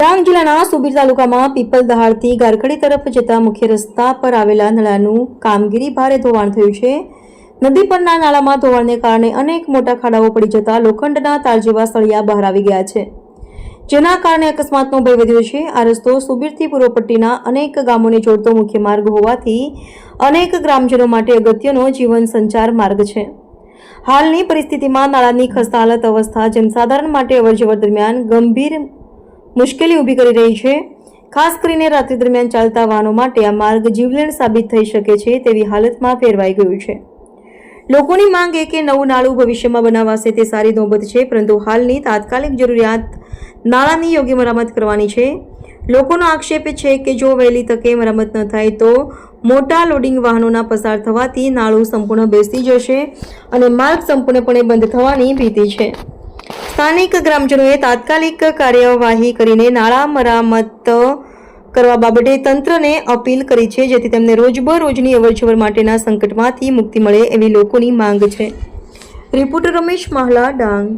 ડાંગ જિલ્લાના સુબીર તાલુકામાં પીપલ દહાડથી ગારખડી તરફ જતા મુખ્ય રસ્તા પર આવેલા નળાનું કામગીરી ભારે ધોવાણ થયું છે. નદી પરના નાળામાં ધોવાણને કારણે અનેક મોટા ખાડાઓ પડી જતા લોખંડના તાર જેવા સળિયા બહાર આવી ગયા છે. જેના કારણે અકસ્માતનો ભય વધ્યો છે. આ રસ્તો સુબીરથી પૂર્વપટ્ટીના અનેક ગામોને જોડતો મુખ્ય માર્ગ હોવાથી અનેક ગ્રામજનો માટે અગત્યનો જીવન સંચાર માર્ગ છે. હાલની પરિસ્થિતિમાં નાળાની ખસ્તા હાલત અવસ્થા જનસાધારણ માટે અવરજવર દરમિયાન ગંભીર મુશ્કેલી ઊભી કરી રહી છે. ખાસ કરીને રાત્રિ દરમિયાન ચાલતા વાહનો માટે આ માર્ગ જીવલેણ સાબિત થઈ શકે છે તેવી હાલતમાં ફેરવાઈ ગયું છે. લોકોની માંગ એ કે નવું નાળું ભવિષ્યમાં બનાવાશે તે સારી નોબત છે, પરંતુ હાલની તાત્કાલિક જરૂરિયાત નાળાની યોગ્ય મરામત કરવાની છે. લોકોનો આક્ષેપ છે કે જો વહેલી તકે મરામત ન થાય તો મોટા લોડિંગ વાહનોના પસાર થવાથી નાળું સંપૂર્ણ બેસી જશે અને માર્ગ સંપૂર્ણપણે બંધ થવાની ભીતિ છે. સ્થાનિક ગ્રામજનોએ તાત્કાલિક કાર્યવાહી કરીને નાળા મરામત કરવા બાબતે તંત્રને અપીલ કરી છે, જેથી તેમને રોજબરોજની અવરજવર માટેના સંકટમાંથી મુક્તિ મળે એવી લોકોની માંગ છે. રિપોર્ટર રમેશ માહલા, ડાંગ.